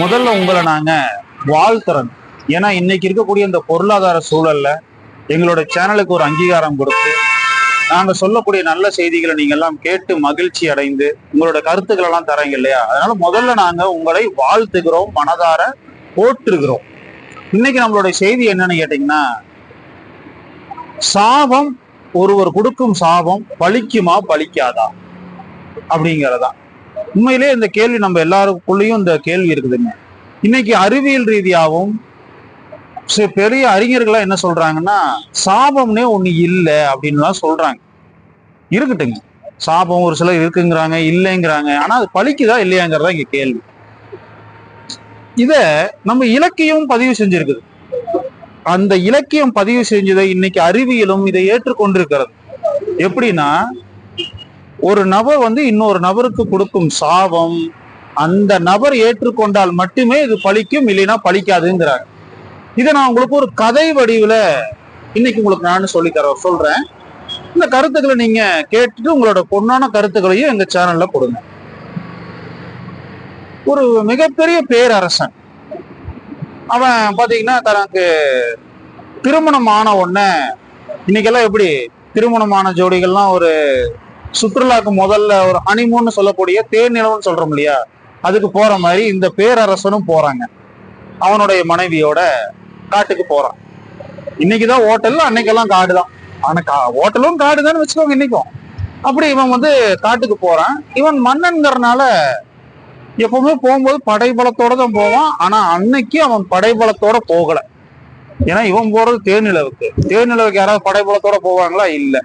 முதல்ல உங்களை நாங்க வாழ்த்துறோம். ஏன்னா இன்னைக்கு இருக்கக்கூடிய இந்த பொருளாதார சூழல்ல எங்களோட சேனலுக்கு ஒரு அங்கீகாரம் கொடுத்து நாங்க சொல்லக்கூடிய நல்ல செய்திகளை நீங்க எல்லாம் கேட்டு மகிழ்ச்சி அடைந்து உங்களோட கருத்துக்கள் எல்லாம் தரீங்க இல்லையா? அதனால முதல்ல நாங்க உங்களை வாழ்த்துகிறோம் மனதார போற்றுகிறோம். இன்னைக்கு நம்மளுடைய செய்தி என்னன்னு கேட்டீங்கன்னா சாபம் ஒருவர் கொடுக்கும் சாபம் பலிக்குமா பலிக்காதா அப்படிங்கிறதா உண்மையிலே இந்த கேள்வி நம்ம எல்லாருக்குள்ளேயும் இந்த கேள்வி இருக்குதுங்க. இன்னைக்கு அறிவியல் ரீதியாகவும் பெரிய அறிஞர்கள்லாம் என்ன சொல்றாங்கன்னா சாபம்னே ஒண்ணு இல்லை அப்படின்லாம் சொல்றாங்க. இருக்கட்டுங்க. சாபம் ஒரு சிலர் இருக்குங்கிறாங்க இல்லைங்கிறாங்க. ஆனா அது பழிக்குதா இல்லையாங்கிறதா இங்க கேள்வி. இத நம்ம இலக்கியம் பதிவு செஞ்சிருக்குது. அந்த இலக்கியம் பதிவு செஞ்சதை இன்னைக்கு அறிவியலும் இதை ஏற்றுக்கொண்டிருக்கிறது. எப்படின்னா ஒரு நபர் வந்து இன்னொரு நபருக்கு கொடுக்கும் சாபம் அந்த நபர் ஏற்றுக்கொண்டால் மட்டுமே இது பழிக்கும் இல்லைன்னா பலிக்காதுங்கிறாங்க இதை நான் உங்களுக்கு ஒரு கதை வடிவில் இன்னைக்கு உங்களுக்கு நான் சொல்லி தர சொல்றேன். இந்த கருத்துக்களை நீங்க கேட்டுட்டு உங்களோட பொண்ணான கருத்துக்களையும் எங்க சேனல்ல கொடுங்க. ஒரு மிகப்பெரிய பேரரசன். அவன் பாத்தீங்கன்னா தனக்கு திருமணம் ஆன உடனே இன்னைக்கெல்லாம் எப்படி திருமணமான ஜோடிகள்லாம் ஒரு சுற்றுலாக்கு முதல்ல ஒரு ஹனிமூன் சொல்லக்கூடிய தேர்நிலவுன்னு சொல்றோம் இல்லையா? அதுக்கு போற மாதிரி இந்த பேரரசனும் போறாங்க. அவனுடைய மனைவியோட காட்டுக்கு போறான். இன்னைக்குதான் ஹோட்டல் அன்னைக்கெல்லாம் காடு தான் ஆனா கா- ஹோட்டலும் காடு தான் வச்சுக்கோங்க இன்னைக்கும். அப்படி இவன் வந்து காட்டுக்கு போறான். இவன் மன்னன்கிறனால எப்பவுமே போகும்போது படைபலத்தோட தான் போவான். ஆனா அன்னைக்கு அவன் படைபலத்தோட போகல. ஏன்னா இவன் போறது தேர்நிலவுக்கு தேர்நிலவுக்கு யாராவது படைபலத்தோட போவாங்களா? இல்லை.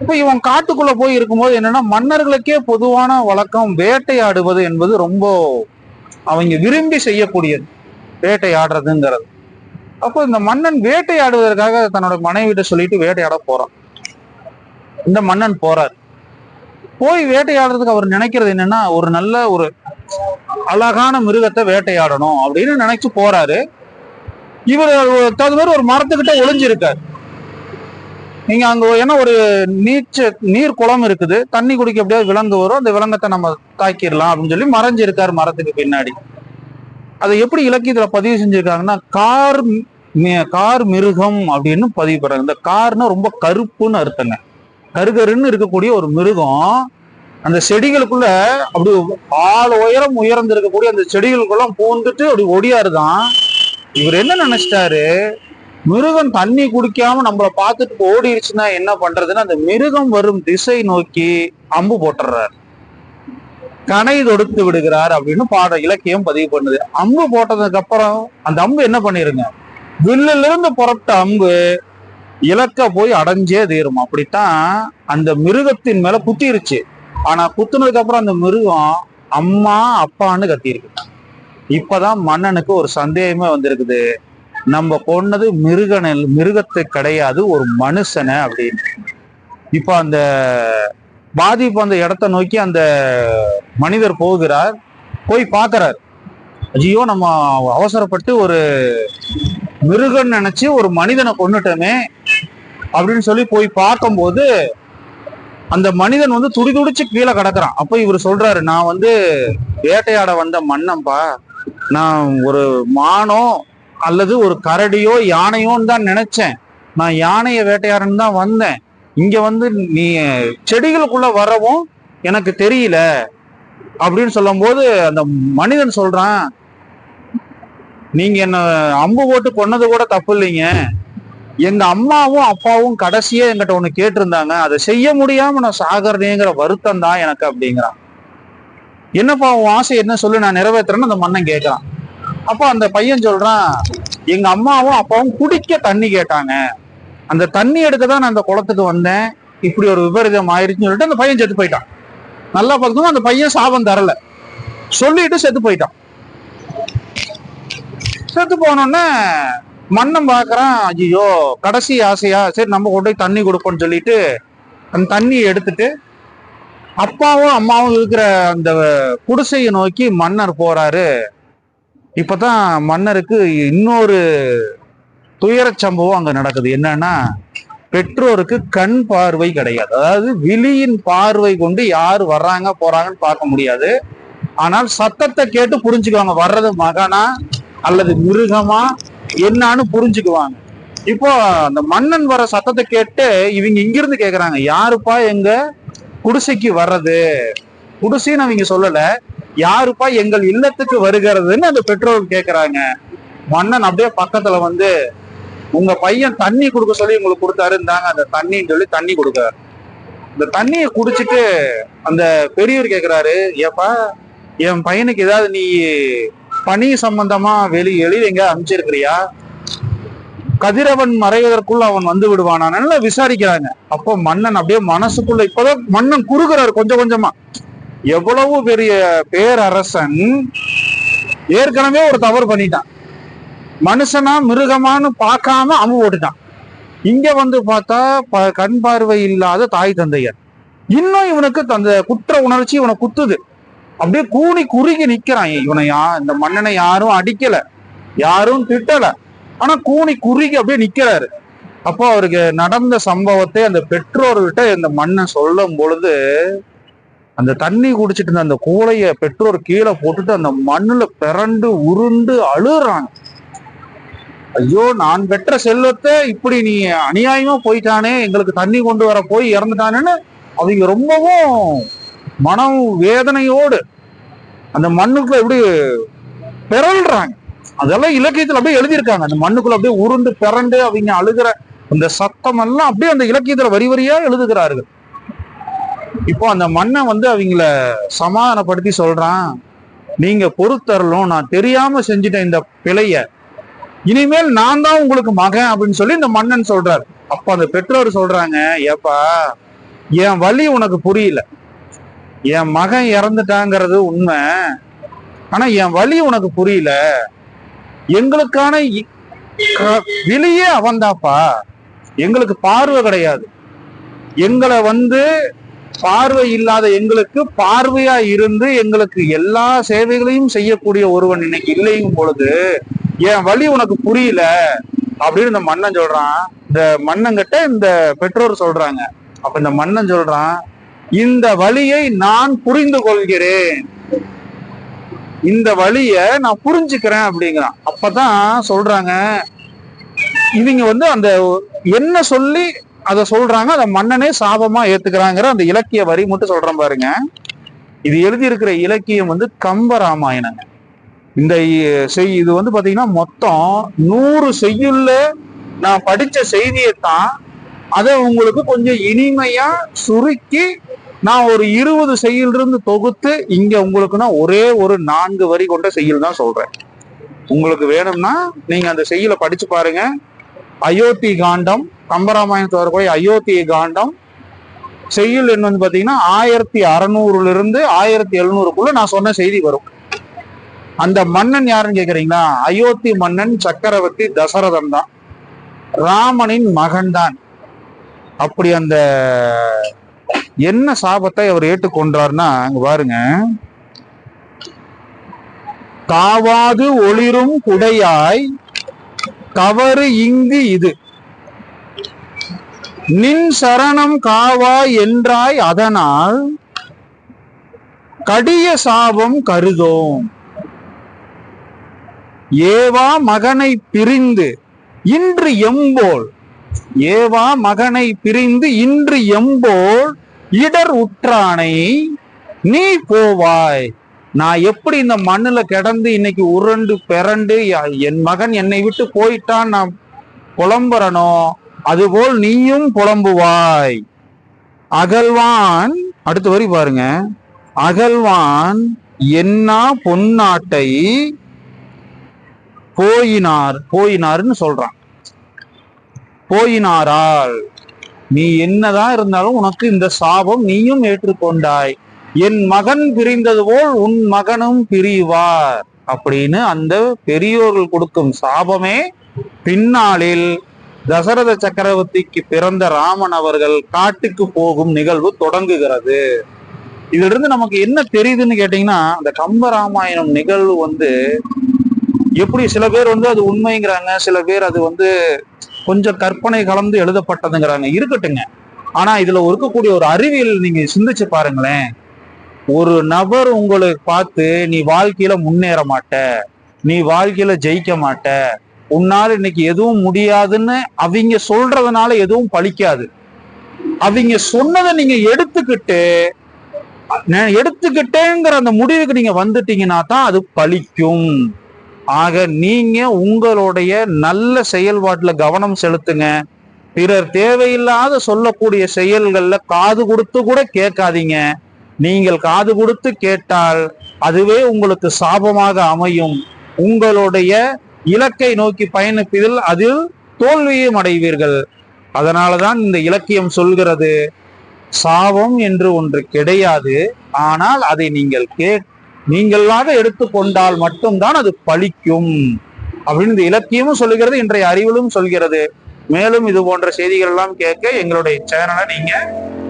இப்ப இவன் காட்டுக்குள்ள போய் இருக்கும்போது என்னன்னா மன்னர்களுக்கே பொதுவான வழக்கம் வேட்டையாடுவது என்பது ரொம்ப அவங்க விரும்பி செய்யக்கூடியது வேட்டையாடுறதுங்கிறது. அப்போ இந்த மன்னன் வேட்டையாடுவதற்காக தன்னோட மனைவிட்ட சொல்லிட்டு வேட்டையாட போறான். இந்த மன்னன் போறார். போய் வேட்டையாடுறதுக்கு அவர் நினைக்கிறது என்னன்னா ஒரு நல்ல ஒரு அழகான மிருகத்தை வேட்டையாடணும் அப்படின்னு நினைச்சு போறாரு. இவர் தகுந்த ஒரு மரத்துக்கிட்ட ஒளிஞ்சிருக்காரு. நீங்க அங்க ஏன்னா ஒரு நீச்ச நீர் குளம் இருக்குது. தண்ணி குடிக்க எப்படியாவது விலங்கு வரும். அந்த விலங்கத்தை நம்ம தாக்கிடலாம் அப்படின்னு சொல்லி மறைஞ்சிருக்காரு மரத்துக்கு பின்னாடி. அதை எப்படி இலக்கியத்துல பதிவு செஞ்சிருக்காங்கன்னா கார் கார் மிருகம் அப்படின்னு பதிவு பண்றாங்க. இந்த கார்னா ரொம்ப கருப்புன்னு அர்த்தங்க. கருகருன்னு இருக்கக்கூடிய ஒரு மிருகம் அந்த செடிகளுக்குள்ள அப்படி ஆள் உயரம் உயர்ந்து இருக்கக்கூடிய அந்த செடிகளுக்குள்ள பூந்துட்டு அப்படி ஒடியாருதான். இவர் என்ன நினைச்சிட்டாரு? மிருகம் தண்ணி குடிக்காம நம்மள பார்த்துட்டு ஓடிடுச்சுன்னா என்ன பண்றதுன்னு அந்த மிருகம் வரும் திசை நோக்கி அம்பு போட்டுறாரு. கனை தொடுத்து விடுகிறார் அப்படின்னு பாட இலக்கியம் பதிவு பண்ணுது. அம்பு போட்டதுக்கு அப்புறம் அந்த அம்பு என்ன பண்ணிருங்க? வில்லுல இருந்து புறப்பட்ட அம்பு இலக்க போய் அடைஞ்சே தீரும். அப்படித்தான் அந்த மிருகத்தின் மேல குத்திருச்சு. ஆனா குத்துனதுக்கு அப்புறம் அந்த மிருகம் அம்மா அப்பான்னு கத்திருக்கு இப்பதான் மன்னனுக்கு ஒரு சந்தேகமே வந்திருக்குது. நம்ம கொன்னது மிருகனில் மிருகத்தை கிடையாது ஒரு மனுஷனை அப்படின்னு. இப்போ அந்த பாதிப்பு அந்த இடத்த நோக்கி அந்த மனிதர் போகிறார் போய் பார்க்கறார். ஐயோ நம்ம அவசரப்பட்டு ஒரு மிருகன் நினைச்சு ஒரு மனிதனை கொண்டுட்டோமே அப்படின்னு சொல்லி போய் பார்க்கும்போது அந்த மனிதன் வந்து துடி துடிச்சு கீழே கிடக்குறான். அப்போ இவர் சொல்றாரு நான் வந்து வேட்டையாட வந்த மன்னம்பா நான் ஒரு மானோ அல்லது ஒரு கரடியோ யானையோன்னு தான் நினைச்சேன். நான் யானையை வேட்டையாடன்னு தான் வந்தேன். இங்க வந்து நீ செடிகளுக்குள்ள வரவும் எனக்கு தெரியல அப்படின்னு சொல்லும்போது அந்த மனிதன் சொல்றான் நீங்க என்ன அம்பு போட்டு கொன்னது கூட தப்பு இல்லைங்க. எங்க அம்மாவும் அப்பாவும் கடைசியே என்கிட்ட ஒண்ணு கேட்டிருந்தாங்க. அதை செய்ய முடியாம நான் சாகறேங்கிற வருத்தம் தான் எனக்கு அப்படிங்கிறான். என்னப்பா உன் ஆசை என்ன சொல்லு நான் நிறைவேற்றுறேன்னு அந்த மன்னன் கேட்கறான் அப்போ அந்த பையன் சொல்றான் எங்க அம்மாவும் அப்பாவும் குடிக்க தண்ணி கேட்டாங்க. அந்த தண்ணி எடுக்க தான் நான் அந்த குளத்துக்கு வந்தேன். இப்படி ஒரு விபரீதம் ஆயிடுச்சுன்னு சொல்லிட்டு அந்த பையன் செத்து போயிட்டான். நல்லா பார்க்கணும் அந்த பையன் சாபம் தரல. சொல்லிட்டு செத்து போயிட்டான். செத்து போனோடனே மன்னன் பார்க்கறான் ஐயோ கடைசி ஆசையா? சரி நம்ம கொண்டு போய் தண்ணி கொடுப்போம்னு சொல்லிட்டு அந்த தண்ணியை எடுத்துட்டு அப்பாவும் அம்மாவும் இருக்கிற அந்த குடிசையை நோக்கி மன்னர் போறாரு. இப்பதான் மன்னருக்கு இன்னொரு துயரச் சம்பவம் அங்க நடக்குது. என்னன்னா பெற்றோருக்கு கண் பார்வை கிடையாது. அதாவது விழியின் பார்வை கொண்டு யார் வர்றாங்க போறாங்கன்னு பார்க்க முடியாது. ஆனால் சத்தத்தை கேட்டு புரிஞ்சுக்குவாங்க. வர்றது மகனா அல்லது மிருகமா? என்னன்னு புரிஞ்சுக்குவாங்க. இப்போ அந்த மன்னன் வர சத்தத்தை கேட்டு இவங்க இங்கிருந்து கேக்குறாங்க. யாருப்பா எங்க? குடிசைக்கு வர்றது. குடிசைன்னு அவங்க சொல்லல. யாருப்பா எங்கள் இல்லத்துக்கு வருகிறதுன்னு அந்த பெற்றோர் கேக்குறாங்க. மன்னன் அப்படியே பக்கத்துல வந்து உங்க பையன் தண்ணி கொடுக்க சொல்லி உங்களுக்கு கொடுத்தாரு இருந்தாங்க. அந்த தண்ணின்னு சொல்லி தண்ணி கொடுக்காரு இந்த தண்ணியை குடிச்சிட்டு அந்த பெரியவர் கேக்குறாரு ஏப்பா என் பையனுக்கு ஏதாவது நீ பணி சம்பந்தமா வெளி வெளியில எங்க அனுப்பிச்சிருக்கிறியா? கதிரவன் மறைவதற்குள்ள அவன் வந்து விடுவானா விசாரிக்கிறாங்க. அப்போ மன்னன் அப்படியே மனசுக்குள்ள இப்பதான் மன்னன் குறுகிறாரு கொஞ்சம் கொஞ்சமா. எவ்வளவு பெரிய பேரரசன் ஏற்கனவே ஒரு தவறு பண்ணிட்டான். மனுஷனா மிருகமான்னு பார்க்காம அம்பு போட்டுட்டான். இங்க வந்து பார்த்தா ப- கண் பார்வை இல்லாத தாய் தந்தையர் இன்னும் இவனுக்கு அந்த குற்ற உணர்ச்சி இவனை குத்துது. அப்படியே கூனி குறுகி நிக்கிறான். இவனை யா இந்த மன்னனை யாரும் அடிக்கல. யாரும் திட்டல. ஆனா கூனி குறுகி அப்படியே நிக்கிறாரு. அப்போ அவருக்கு நடந்த சம்பவத்தை அந்த பெற்றோர்கிட்ட இந்த மன்னன் சொல்லும் பொழுது அந்த தண்ணி குடிச்சிட்டு இருந்த அந்த கூளைய பெற்றோர் கீழே போட்டுட்டு அந்த மண்ணுல பிறண்டு உருண்டு அழுறாங்க ஐயோ நான் பெற்ற செல்வத்தை இப்படி நீ அநியாயமா போயிட்டானே எங்களுக்கு தண்ணி கொண்டு வர போய் இறந்துட்டானேன்னு அவங்க ரொம்பவும் மனம் வேதனையோடு அந்த மண்ணுக்குள்ள எப்படி பிறல்றாங்க. அதெல்லாம் இலக்கியத்துல அப்படியே எழுதியிருக்காங்க. அந்த மண்ணுக்குள்ள அப்படியே உருண்டு பிறண்டு அவங்க அழுகிற அந்த சத்தம் எல்லாம் அப்படியே அந்த இலக்கியத்துல வரி வரியா எழுதுகிறார்கள். இப்போ அந்த மண்ணை வந்து அவங்கள சமாதானப்படுத்தி சொல்றான் நீங்க பொறுத்தரலும் நான் தெரியாம செஞ்சுட்டேன் இந்த பிழைய இனிமேல் நான் தான் உங்களுக்கு மகன் அப்படின்னு சொல்லி இந்த மன்னன் சொல்றாரு. அப்ப அந்த பெற்றோர் சொல்றாங்க ஏப்பா என் வலி உனக்கு புரியல. என் மகன் இறந்துட்டாங்கிறது உண்மை ஆனா என் வலி உனக்கு புரியல. எங்களுக்கான இ- க- அவன்தாப்பா. எங்களுக்கு பார்வை கிடையாது. எங்களை வந்து பார்வை இல்லாத எங்களுக்கு பார்வையா இருந்து எங்களுக்கு எல்லா சேவைகளையும் செய்யக்கூடிய ஒருவன் இன்னைக்கு இல்லையும் பொழுது என் வழி உனக்கு புரியல அப்படின்னு இந்த மன்னன் சொல்றான். இந்த மன்னங்கிட்ட இந்த பெற்றோர் சொல்றாங்க. அப்ப இந்த மன்னன் சொல்றான் இந்த வழியை நான் புரிந்து கொள்கிறேன் இந்த வழிய நான் புரிஞ்சுக்கிறேன் அப்படிங்கிறான். அப்பதான் சொல்றாங்க. இவங்க வந்து அந்த என்ன சொல்லி அதை சொல்றாங்க அதை மன்னனே சாபமா ஏத்துக்கிறாங்கிற அந்த இலக்கிய வரி மட்டும் சொல்றேன் பாருங்க. இது எழுதியிருக்கிற இலக்கியம் வந்து கம்ப ராமாயணங்க. இந்த செய் இது வந்து பாத்தீங்கன்னா மொத்தம் நூறு செய்யுள்ள நான் படிச்ச செய்தியைத்தான் அதை உங்களுக்கு கொஞ்சம் இனிமையா சுருக்கி நான் ஒரு இருபது செய்யிலிருந்து தொகுத்து இங்க உங்களுக்குன்னா ஒரே ஒரு நான்கு வரி கொண்ட செய்யுள் தான் சொல்றேன். உங்களுக்கு வேணும்னா நீங்க அந்த செய்யுளை படிச்சு பாருங்க. அயோத்தி காண்டம் கம்பராமாயணத்தில் வரக்கூடிய அயோத்தி காண்டம். செய்யுள் எண் வந்து பாத்தீங்கன்னா ஆயிரத்தி அறநூறுல இருந்து ஆயிரத்தி எழுநூறுக்குள்ள நான் சொன்ன செய்தி வரும். அந்த மன்னன் யாருன்னு கேக்குறீங்களா? அயோத்தி மன்னன் சக்கரவர்த்தி தசரதன் தான். ராமனின் மகன் தான். அப்படி அந்த என்ன சாபத்தை அவர் ஏற்றுக்கொண்டார்னா அங்க பாருங்க. காவாது ஒளிரும் குடையாய் தவறு இங்கு இது. நின் சரணம் காவா என்றாய் அதனால் கடிய சாபம் கருதோம். ஏவா மகனை பிரிந்து இன்று எம்போல். ஏவா மகனை பிரிந்து இன்று எம்போல் இடர் உற்றானை நீ போவாய். நான் எப்படி இந்த மண்ணுல கிடந்து இன்னைக்கு உருண்டு பிறண்டு என் மகன் என்னை விட்டு போயிட்டான் நான் புலம்புறனோ? அதுபோல் நீயும் புலம்புவாய். அகல்வான் அடுத்த வரி பாருங்க. அகல்வான் என்னா பொன்னாட்டை போயினார் போயினார்னு சொல்றான். போயினாரால். நீ என்னதான் இருந்தாலும் உனக்கு இந்த சாபம் நீயும் ஏற்றுக்கொண்டாய். என் மகன் பிரிந்தது போல் உன் மகனும் பிரிவார் அப்படின்னு அந்த பெரியோர்கள் கொடுக்கும் சாபமே பின்னாளில் தசரத சக்கரவர்த்திக்கு பிறந்த ராமன் அவர்கள் காட்டுக்கு போகும் நிகழ்வு தொடங்குகிறது. இதிலிருந்து நமக்கு என்ன தெரியுதுன்னு கேட்டீங்கன்னா அந்த கம்ப ராமாயணம் நிகழ்வு வந்து எப்படி சில பேர் வந்து அது உண்மைங்கிறாங்க சில பேர் அது வந்து கொஞ்சம் கற்பனை கலந்து எழுதப்பட்டதுங்கிறாங்க. இருக்கட்டுங்க. ஆனா இதுல இருக்கக்கூடிய ஒரு அறிவியல் நீங்க சிந்திச்சு பாருங்களேன். ஒரு நபர் உங்களை பார்த்து நீ வாழ்க்கையில முன்னேற மாட்ட. நீ வாழ்க்கையில ஜெயிக்க மாட்ட. உன்னால இன்னைக்கு எதுவும் முடியாதுன்னு அவங்க சொல்றதுனால எதுவும் பலிக்காது அவங்க சொன்னதை நீங்க எடுத்துக்கிட்டு நான் எடுத்துக்கிட்டேங்கிற அந்த முடிவுக்கு நீங்க வந்துட்டீங்கன்னா தான் அது பலிக்கும் ஆக நீங்க உங்களுடைய நல்ல செயல்பாட்டுல கவனம் செலுத்துங்க. பிறர் தேவையில்லாத சொல்லக்கூடிய செயல்கள்ல காது கொடுத்து கூட கேட்காதீங்க. நீங்கள் காது கொடுத்து கேட்டால் அதுவே உங்களுக்கு சாபமாக அமையும். உங்களுடைய இலக்கை நோக்கி பயணிப்பதில் அதில் தோல்வியும் அடைவீர்கள். அதனாலதான் இந்த இலக்கியம் சொல்கிறது சாபம் என்று ஒன்று கிடையாது. ஆனால் அதை நீங்கள் கே நீங்களாக எடுத்துக்கொண்டால் மட்டும்தான் அது பலிக்கும் அப்படின்னு இந்த இலக்கியமும் சொல்லுகிறது இன்றைய அறிவிலும் சொல்கிறது. மேலும் இது போன்ற செய்திகள் எல்லாம் கேட்க எங்களுடைய சேனலை நீங்க